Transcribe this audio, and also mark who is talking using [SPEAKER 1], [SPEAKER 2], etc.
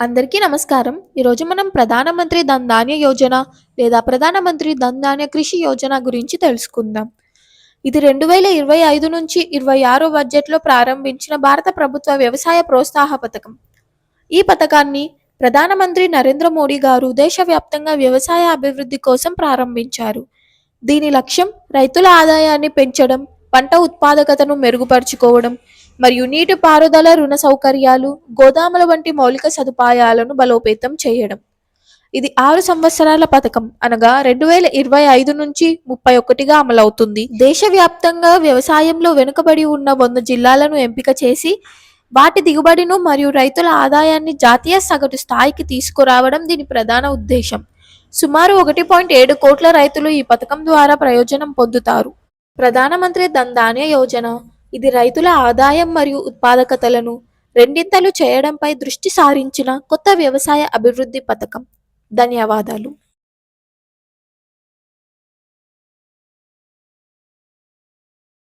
[SPEAKER 1] అందరికీ నమస్కారం. ఈరోజు మనం ప్రధానమంత్రి ధన్ ధాన్య యోజన లేదా ప్రధానమంత్రి ధన్ ధాన్య కృషి యోజన గురించి తెలుసుకుందాం. ఇది రెండు వేల ఇరవై ఐదు నుంచి ఇరవై ఆరో బడ్జెట్లో ప్రారంభించిన భారత ప్రభుత్వ వ్యవసాయ ప్రోత్సాహ పథకం. ఈ పథకాన్ని ప్రధానమంత్రి నరేంద్ర మోడీ గారు దేశవ్యాప్తంగా వ్యవసాయ అభివృద్ధి కోసం ప్రారంభించారు. దీని లక్ష్యం రైతుల ఆదాయాన్ని పెంచడం పంట ఉత్పాదకతను మెరుగుపరుచుకోవడం మరియు నీటిపారుదల రుణ సౌకర్యాలు గోదాముల వంటి మౌలిక సదుపాయాలను బలోపేతం చేయడం. ఇది ఆరు సంవత్సరాల పథకం. అనగా రెండు వేల ఇరవై ఐదు నుంచి ముప్పై ఒకటిగా అమలవుతుంది. దేశవ్యాప్తంగా వ్యవసాయంలో వెనుకబడి ఉన్న వంద జిల్లాలను ఎంపిక చేసి వాటి దిగుబడిను మరియు రైతుల ఆదాయాన్ని జాతీయ సగటు స్థాయికి తీసుకురావడం దీని ప్రధాన ఉద్దేశం. సుమారు ఒకటి పాయింట్ ఏడు కోట్ల రైతులు ఈ పథకం ద్వారా ప్రయోజనం పొందుతారు. ప్రధానమంత్రి ధన్ ధాన్య యోజన ఇది రైతుల ఆదాయం మరియు ఉత్పాదకతలను రెండింతలు చేయడంపై దృష్టి సారించిన కొత్త వ్యవసాయ అభివృద్ధి పథకం. ధన్యవాదాలు.